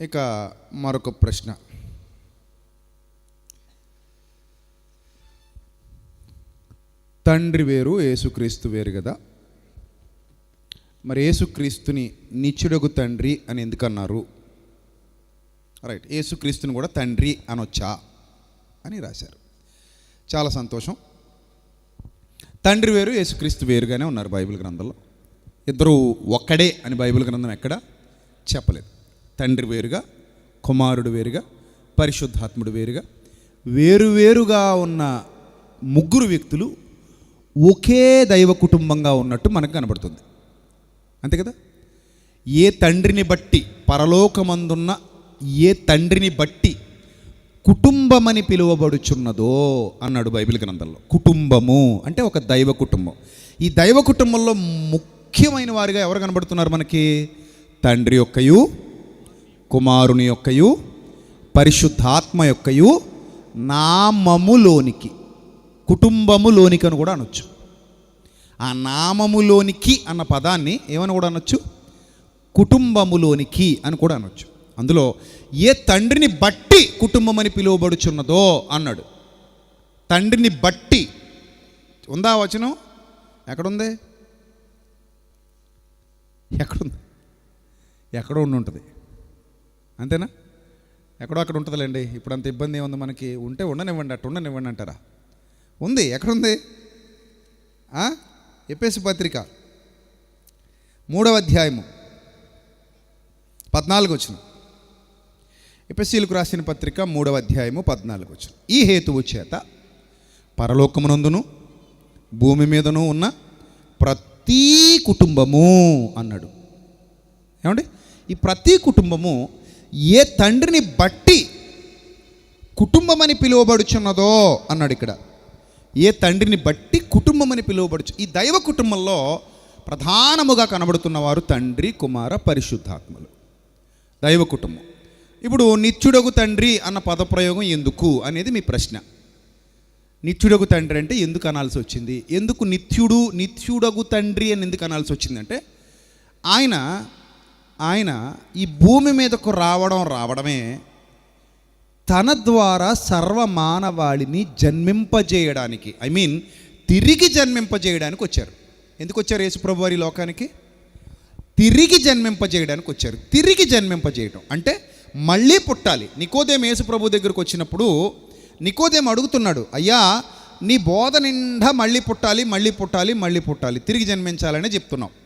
ఇక మరొక ప్రశ్న. తండ్రి వేరు యేసుక్రీస్తు వేరు కదా? మరి యేసుక్రీస్తుని నిచ్చుడగు తండ్రి అని ఎందుకన్నారు రైట్ యేసుక్రీస్తుని కూడా తండ్రి అనొచ్చా అని రాశారు. చాలా సంతోషం. తండ్రి వేరు యేసుక్రీస్తు వేరుగానే ఉన్నారు బైబిల్ గ్రంథంలో. ఇద్దరు ఒక్కడే అని బైబిల్ గ్రంథం ఎక్కడ చెప్పలేదు. తండ్రి వేరుగా కుమారుడు వేరుగా పరిశుద్ధాత్ముడు వేరుగా వేరువేరుగా ఉన్న ముగ్గురు వ్యక్తులు ఒకే దైవ కుటుంబంగా ఉన్నట్టు మనకు కనబడుతుంది. అంతే కదా? ఏ తండ్రిని బట్టి పరలోకమందున్న ఏ తండ్రిని బట్టి కుటుంబమని పిలువబడుచున్నదో అన్నాడు బైబిల్ గ్రంథంలో. కుటుంబము అంటే ఒక దైవ కుటుంబం. ఈ దైవ కుటుంబంలో ముఖ్యమైన వారిగా ఎవరు కనబడుతున్నారు మనకి? తండ్రి యొక్కయు కుమారుని యొక్కయు పరిశుద్ధాత్మ యొక్కయు నామములోనికి కుటుంబములోనికి అని కూడా అనొచ్చు. ఆ నామములోనికి అన్న పదాన్ని ఏమని కూడా అనొచ్చు? కుటుంబములోనికి అని కూడా అనొచ్చు. అందులో ఏ తండ్రిని బట్టి కుటుంబం అని పిలువబడుచున్నదో అన్నాడు. తండ్రిని బట్టి. ఉందా వచనం? ఎక్కడుంది? ఎక్కడుంది? ఎక్కడో ఉండి ఉంటుంది. అంతేనా? ఎక్కడో అక్కడ ఉంటుందిలేండి. ఇప్పుడు అంత ఇబ్బంది ఏముంది మనకి? ఉంటే ఉండనివ్వండి అట్టు ఉండనివ్వండి అంటారా? ఉంది ఎక్కడుంది? ఆ? ఎపేసి పత్రిక. మూడవ అధ్యాయము. పద్నాలుగు వచ్చిన ఎపిసీలకు రాసిన పత్రిక మూడవ అధ్యాయము పద్నాలుగు వచ్చిన ఈ హేతువు చేత పరలోకమునందును భూమి మీదను ఉన్న ప్రతి కుటుంబము అన్నాడు. ఏమండి? ఈ ప్రతి కుటుంబము ఏ తండ్రిని బట్టి కుటుంబం అని పిలువబడుచున్నదో అన్నాడు ఇక్కడ. ఏ తండ్రిని బట్టి కుటుంబం అని పిలువబడుచు ఈ దైవ కుటుంబంలో ప్రధానముగా కనబడుతున్నవారు తండ్రి కుమార పరిశుద్ధాత్మలు. దైవ కుటుంబం. ఇప్పుడు నిత్యుడగు తండ్రి అన్న పదప్రయోగం ఎందుకు అనేది మీ ప్రశ్న. నిత్యుడగు తండ్రి అంటే ఎందుకు అనాల్సి వచ్చింది? ఎందుకు నిత్యుడు నిత్యుడగు తండ్రి అని ఎందుకు అనాల్సి వచ్చిందంటే ఆయన ఆయన ఈ భూమి మీదకు రావడం రావడమే తన ద్వారా సర్వ మానవాళిని జన్మింపజేయడానికి ఐ మీన్ తిరిగి జన్మింపజేయడానికి వచ్చారు. ఎందుకు వచ్చారు యేసుప్రభు వారి లోకానికి? తిరిగి జన్మింపజేయడానికి వచ్చారు. తిరిగి జన్మింపజేయడం అంటే మళ్ళీ పుట్టాలి. నికోదేం యేసుప్రభు దగ్గరకు వచ్చినప్పుడు నికోదేం అడుగుతున్నాడు అయ్యా నీ బోధ నిండా మళ్ళీ పుట్టాలి మళ్ళీ పుట్టాలి మళ్ళీ పుట్టాలి. తిరిగి జన్మించాలని చెప్తున్నావు.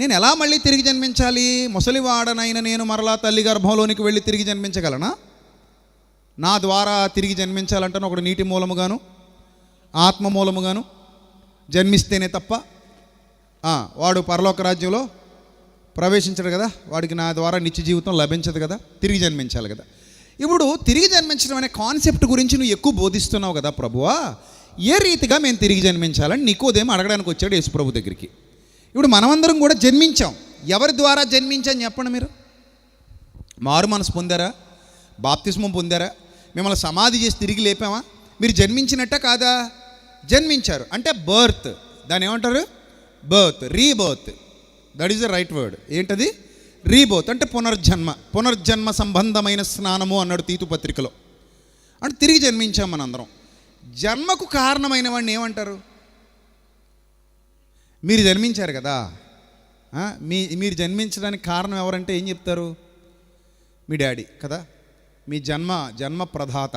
నేను ఎలా మళ్ళీ తిరిగి జన్మించాలి? ముసలివాడనైన నేను మరలా తల్లి గర్భంలోనికి వెళ్ళి తిరిగి జన్మించగలనా? నా ద్వారా తిరిగి జన్మించాలంటే ఒకడు నీటి మూలముగాను ఆత్మ మూలముగాను జన్మిస్తేనే తప్ప వాడు పరలోక రాజ్యంలో ప్రవేశించడు కదా? వాడికి నా ద్వారా నిత్య జీవితం లభించదు కదా? తిరిగి జన్మించాలి కదా? ఇప్పుడు తిరిగి జన్మించడం అనే కాన్సెప్ట్ గురించి నువ్వు ఎక్కువ బోధిస్తున్నావు కదా ప్రభువా? ఏ రీతిగా మేము తిరిగి జన్మించాలని నీకోదేమో అడగడానికి వచ్చాడు యేసుప్రభు దగ్గరికి? ఇప్పుడు మనమందరం కూడా జన్మించాం. ఎవరి ద్వారా జన్మించాం చెప్పండి మీరు? మారు మనసు పొందారా? బాప్తిస్మం పొందారా? మిమ్మల్ని సమాధి చేసి తిరిగి లేపామా? మీరు జన్మించినట్ట కాదా? జన్మించారు. అంటే బర్త్. దాన్ని ఏమంటారు? Birth. Rebirth. That is the right word ఏంటది? రీబర్త్. అంటే పునర్జన్మ. పునర్జన్మ సంబంధమైన స్నానము అన్నాడు తీతు పత్రికలో. అంటే తిరిగి జన్మించాం మనందరం. జన్మకు కారణమైన వాడిని ఏమంటారు? మీరు జన్మించారు కదా. మీ మీరు జన్మించడానికి కారణం ఎవరంటే ఏం చెప్తారు? మీ డాడీ కదా. మీ జన్మ జన్మ ప్రదాత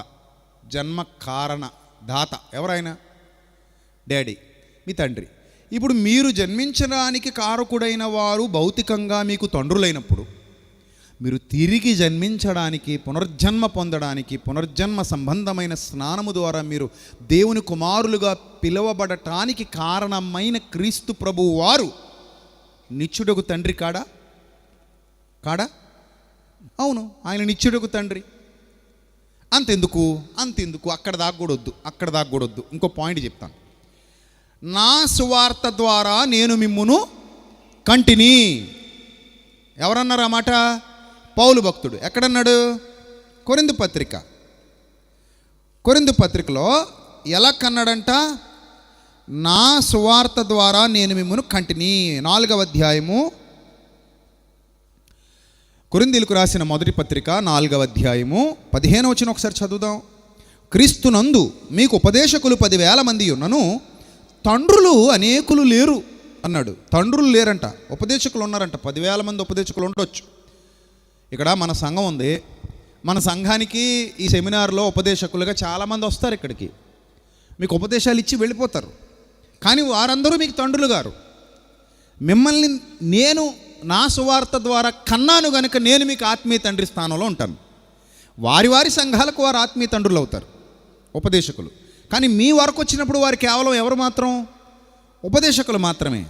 జన్మ కారణ దాత ఎవరైనా డాడీ మీ తండ్రి. ఇప్పుడు మీరు జన్మించడానికి కారకుడైన వారు భౌతికంగా మీకు తండ్రులైనప్పుడు మీరు తిరిగి జన్మించడానికి పునర్జన్మ పొందడానికి పునర్జన్మ సంబంధమైన స్నానము ద్వారా మీరు దేవుని కుమారులుగా పిలువబడటానికి కారణమైన క్రీస్తు ప్రభు వారు నిత్యుడకు తండ్రి కాడా? కాడా? అవును ఆయన నిత్యుడకు తండ్రి. అంతెందుకు? అంతెందుకు? అక్కడ దాకా అక్కడ దాకా కూడా వద్దు. ఇంకో పాయింట్ చెప్తాను. నా సువార్త ద్వారా నేను మిమ్మును కంటిని. ఎవరన్నారు ఆ మాట? పౌలు భక్తుడు. ఎక్కడన్నాడు? కొరిందు పత్రిక. కొరిందు పత్రికలో ఎలా కన్నాడంట? నా సువార్త ద్వారా నేను మిమ్మను కంటిని. నాలుగవ అధ్యాయము. కురిందీలకు రాసిన మొదటి పత్రిక నాలుగవ అధ్యాయము. పదిహేను వచ్చిన ఒకసారి చదువుదాం. క్రీస్తునందు మీకు ఉపదేశకులు పదివేల మంది ఉన్నను తండ్రులు అనేకులు లేరు అన్నాడు. తండ్రులు లేరంట. ఉపదేశకులు ఉన్నారంట. పదివేల మంది ఉపదేశకులు ఉండొచ్చు. ఇక్కడ మన సంఘం ఉంది. మన సంఘానికి ఈ సెమినార్లో ఉపదేశకులుగా చాలామంది వస్తారు ఇక్కడికి. మీకు ఉపదేశాలు ఇచ్చి వెళ్ళిపోతారు. కానీ వారందరూ మీకు తండ్రులు గారు. మిమ్మల్ని నేను నా సువార్త ద్వారా కన్నాను గనుక నేను మీకు ఆత్మీయ తండ్రి స్థానంలో ఉంటాను. వారి వారి సంఘాలకు వారు ఆత్మీయ తండ్రులు అవుతారు. ఉపదేశకులు. కానీ మీ వరకు వచ్చినప్పుడు వారు కేవలం ఎవరు మాత్రం? ఉపదేశకులు మాత్రమే.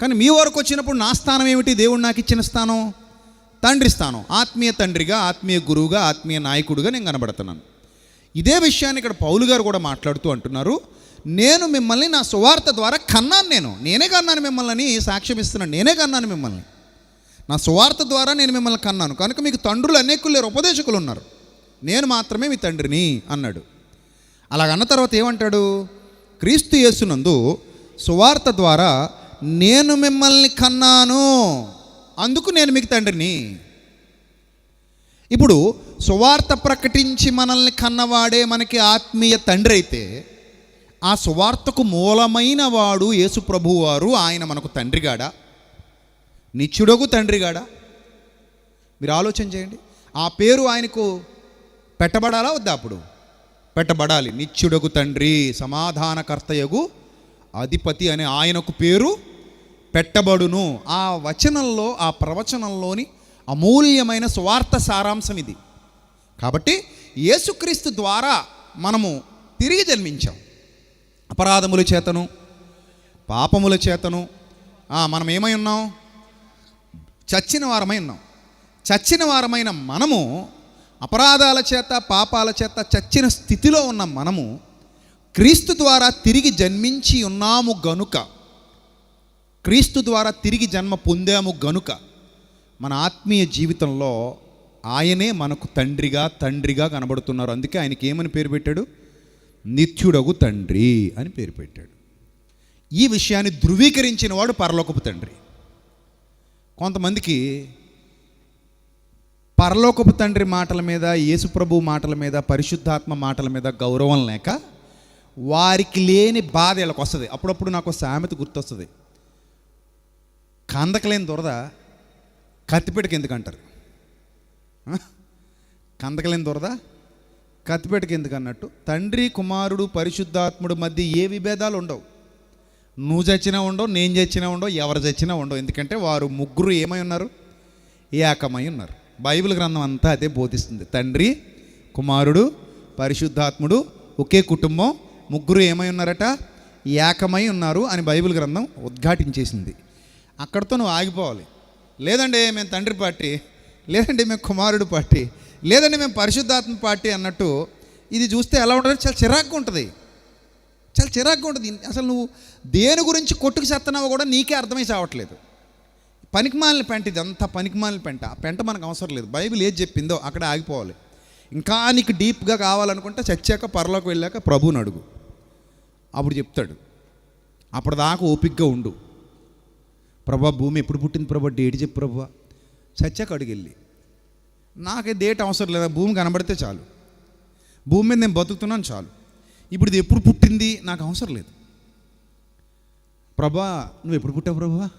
కానీ మీ వరకు వచ్చినప్పుడు నా స్థానం ఏమిటి? దేవుడు నాకు ఇచ్చిన స్థానం? తండ్రి స్థానం. ఆత్మీయ తండ్రిగా ఆత్మీయ గురువుగా ఆత్మీయ నాయకుడిగా నేను కనబడుతున్నాను. ఇదే విషయాన్ని ఇక్కడ పౌలు గారు కూడా మాట్లాడుతూ అంటున్నారు. నేను మిమ్మల్ని నా సువార్త ద్వారా కన్నాను నేను. నేనే కన్నాను మిమ్మల్ని సాక్ష్యం ఇస్తున్నాను నేనే కన్నాను మిమ్మల్ని. నా సువార్త ద్వారా నేను మిమ్మల్ని కన్నాను. కనుక మీకు తండ్రులు అనేకులు లేరు ఉపదేశకులు ఉన్నారు. నేను మాత్రమే మీ తండ్రిని అన్నాడు. అలాగన్న తర్వాత ఏమంటాడు? క్రీస్తు యేసునందు సువార్త ద్వారా నేను మిమ్మల్ని కన్నాను. అందుకు నేను మీకు తండ్రిని. ఇప్పుడు సువార్త ప్రకటించి మనల్ని కన్నవాడే మనకి ఆత్మీయ తండ్రి అయితే ఆ సువార్తకు మూలమైన వాడు యేసు వారు ఆయన మనకు తండ్రిగాడా? నిచ్చుడగు తండ్రిగాడా? మీరు ఆలోచన చేయండి. ఆ పేరు ఆయనకు పెట్టబడాలా వద్దా అప్పుడు? పెట్టబడాలి. నిచ్చుడగు తండ్రి సమాధానకర్తయగు అధిపతి అనే ఆయనకు పేరు పెట్టబడును. ఆ వచనంలో ఆ ప్రవచనంలోని అమూల్యమైన స్వార్థ సారాంశం ఇది. కాబట్టి యేసుక్రీస్తు ద్వారా మనము తిరిగి జన్మించాం. అపరాధముల చేతను పాపముల చేతను. మనం ఏమై ఉన్నాం? చచ్చిన వారమై ఉన్నాం. చచ్చిన వారమైన మనము అపరాధాల చేత పాపాల చేత చచ్చిన స్థితిలో ఉన్న మనము క్రీస్తు ద్వారా తిరిగి జన్మించి ఉన్నాము గనుక క్రీస్తు ద్వారా తిరిగి జన్మ పొందాము గనుక మన ఆత్మీయ జీవితంలో ఆయనే మనకు తండ్రిగా తండ్రిగా కనబడుతున్నారు. అందుకే ఆయనకి ఏమని పేరు పెట్టాడు? నిత్యుడగు తండ్రి అని పేరు పెట్టాడు. ఈ విషయాన్ని ధృవీకరించిన వాడు పరలోకపు తండ్రి. కొంతమందికి పరలోకపు తండ్రి మాటల మీద యేసుప్రభు మాటల మీద పరిశుద్ధాత్మ మాటల మీద గౌరవం లేక వారికి లేని బాధ వీళ్ళకి వస్తుంది అప్పుడప్పుడు నాకు సామెత గుర్తొస్తుంది. కందకలేని దురద కత్తిపేటకి ఎందుకంటారు కందకలేని దురద కత్తిపేటకి ఎందుకు అన్నట్టు? తండ్రి కుమారుడు పరిశుద్ధాత్ముడు మధ్య ఏ విభేదాలు ఉండవు. నువ్వు చచ్చినా ఉండవు నేను చచ్చినా ఉండవు ఎవరు చచ్చినా ఉండవు. ఎందుకంటే వారు ముగ్గురు ఏమై ఉన్నారు? ఏకమై ఉన్నారు. బైబిల్ గ్రంథం అంతా అదే బోధిస్తుంది. తండ్రి కుమారుడు పరిశుద్ధాత్ముడు ఒకే కుటుంబం ముగ్గురు ఏమై ఉన్నారట? ఏకమై ఉన్నారు అని బైబిల్ గ్రంథం ఉద్ఘాటించేసింది. అక్కడితో నువ్వు ఆగిపోవాలి. లేదండి మేము తండ్రి పార్టీ లేదండి మేము కుమారుడు పార్టీ లేదండి మేము పరిశుద్ధాత్మ పార్టీ అన్నట్టు ఇది చూస్తే ఎలా ఉంటుంది చాలా చిరాకు ఉంటుంది. చాలా చిరాకు ఉంటుంది. అసలు నువ్వు దేని గురించి కొట్టుకు చేస్తున్నావో కూడా నీకే అర్థమై చావట్లేదు. పనికిమాలిన పెంట ఇది అంతా పనికిమాలిన పెంట. ఆ పెంట మనకు అవసరం లేదు. బైబిల్ ఏది చెప్పిందో అక్కడ ఆగిపోవాలి. ఇంకా నీకు డీప్గా కావాలనుకుంటే చచ్చాక పరలోకి వెళ్ళాక ప్రభువుని అడుగు. అప్పుడు చెప్తాడు. అప్పుడు దాకా ఓపిక్గా ఉండు. ప్రభా భూమి ఎప్పుడు పుట్టింది ప్రభా? డేట్ చెప్పు ప్రభా. చచ్చాక అడిగెళ్ళి. నాకే డేట్ అవసరం లేదా? భూమి కనబడితే చాలు. భూమి మీద నేను బతుకుతున్నాను చాలు. ఇప్పుడు ఇది ఎప్పుడు పుట్టింది? నాకు అవసరం లేదు. ప్రభా నువ్వు ఎప్పుడు పుట్టావు ప్రభా?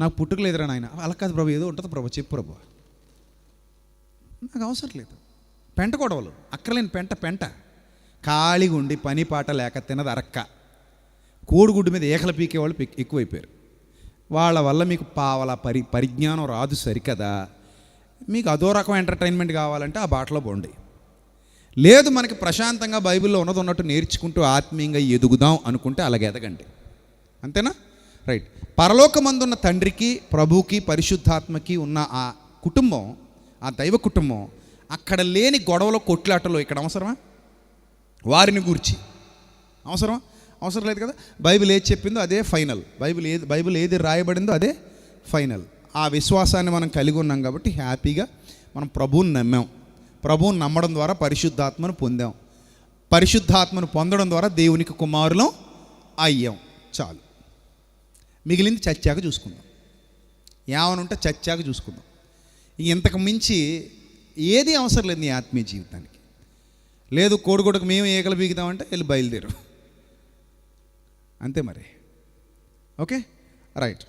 నాకు పుట్టుక లేదురా నాయన. అలా కాదు ప్రభా ఏదో ఉంటుంది ప్రభా. చెప్పు ప్రభా. నాకు అవసరం లేదు. పెంట గొడవలు అక్కర్లేని పెంట పెంట. ఖాళీగా ఉండి పని పాట లేక తినది అరక్క కోడిగుడ్డు మీద ఏకల పీకే వాళ్ళు ఎక్కువైపోయారు. వాళ్ళ వల్ల మీకు పావల పరి పరిజ్ఞానం రాదు సరికదా. మీకు అదో రకం ఎంటర్టైన్మెంట్ కావాలంటే ఆ బాటలో పోండి. లేదు మనకి ప్రశాంతంగా బైబిల్లో ఉన్నది ఉన్నట్టు నేర్చుకుంటూ ఆత్మీయంగా ఎదుగుదాం అనుకుంటే అలాగే ఎదగండి. అంతేనా? రైట్ పరలోకమందున్న తండ్రికి ప్రభుకి పరిశుద్ధాత్మకి ఉన్న ఆ కుటుంబం ఆ దైవ కుటుంబం అక్కడ లేని గొడవలో కొట్లాటలో ఇక్కడ అవసరమా? వారిని గూర్చి. అవసరమా? అవసరం లేదు కదా? బైబిల్ ఏది చెప్పిందో అదే ఫైనల్. బైబిల్ ఏది బైబిల్ ఏది రాయబడిందో అదే ఫైనల్. ఆ విశ్వాసాన్ని మనం కలిగి ఉన్నాం కాబట్టి హ్యాపీగా మనం ప్రభువుని నమ్మాం. ప్రభువుని నమ్మడం ద్వారా పరిశుద్ధాత్మను పొందాం. పరిశుద్ధాత్మను పొందడం ద్వారా దేవునికి కుమారులం అయ్యాం. చాలు. మిగిలింది చచ్చాక చూసుకుందాం. ఏమనుంటే చచ్చాక చూసుకుందాం. ఇంతకు మించి ఏది అవసరం లేదు నీ ఆత్మీయ జీవితానికి. లేదు కోడిగుడకు మేము ఏకలు బీగుతామంటే వెళ్ళి బయలుదేరు. అంతే మరి. ఓకే? రైట్.